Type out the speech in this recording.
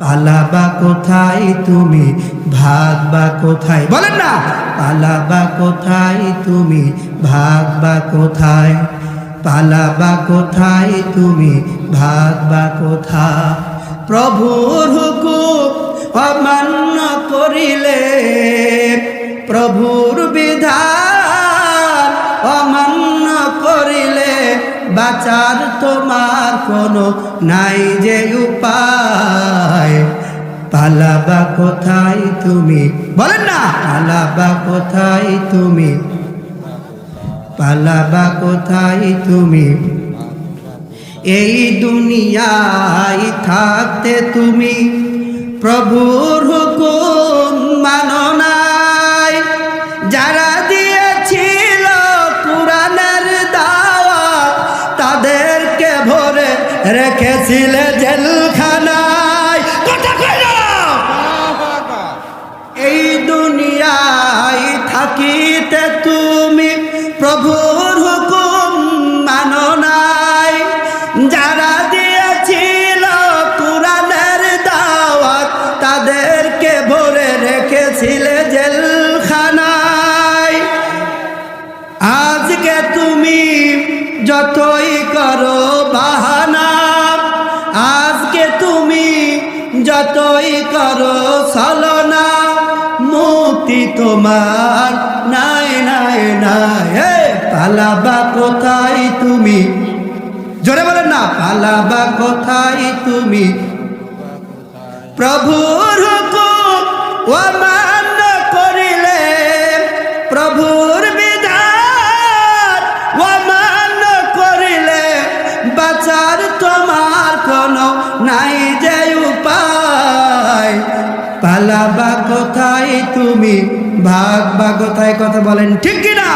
পালাবা কোথায় তুমি? ভাগবা কোথায়? বলেন না! পালাবা কোথায় তুমি? ভাগ বা কোথায়? পালাবা কোথায় তুমি? ভাগ বা কোথায়? প্রভুর হুকুম অমান্য করিলে, প্রভুর বিধান বাঁচার তোমার কোনো নাই যে উপায়। পালাবা কোথায় তুমি? বলেন না। পালাবা কোথায় তুমি? পালাবা কোথায় তুমি? এই দুনিয়ায় থাকতে তুমি প্রভুর রেখেছিলে জেলখানায়। এই দুনিয়ায় থাকিতে তুমি প্রভুর হুকুম মানো নাই। যারা দিয়েছিল কোরআনের দাওয়াত, তাদেরকে ভরে রেখেছিলে জেলখানায়। আজকে তুমি যতই যতই করো ছলনা, মুক্তি তোমার নাই নাই নাই। পালাবা কোথায় তুমি? জোরে বলেন না, পালাবা কোথায় তুমি? প্রভুর অমান্য করিলে, প্রভুর বিধান অমান্য করিলে, বাঁচার তোমার কোনো নাই যে উপায়। পালাবা কোথায় তুমি ভাগ বা কথায় কথা বলেন ঠিক কিনা?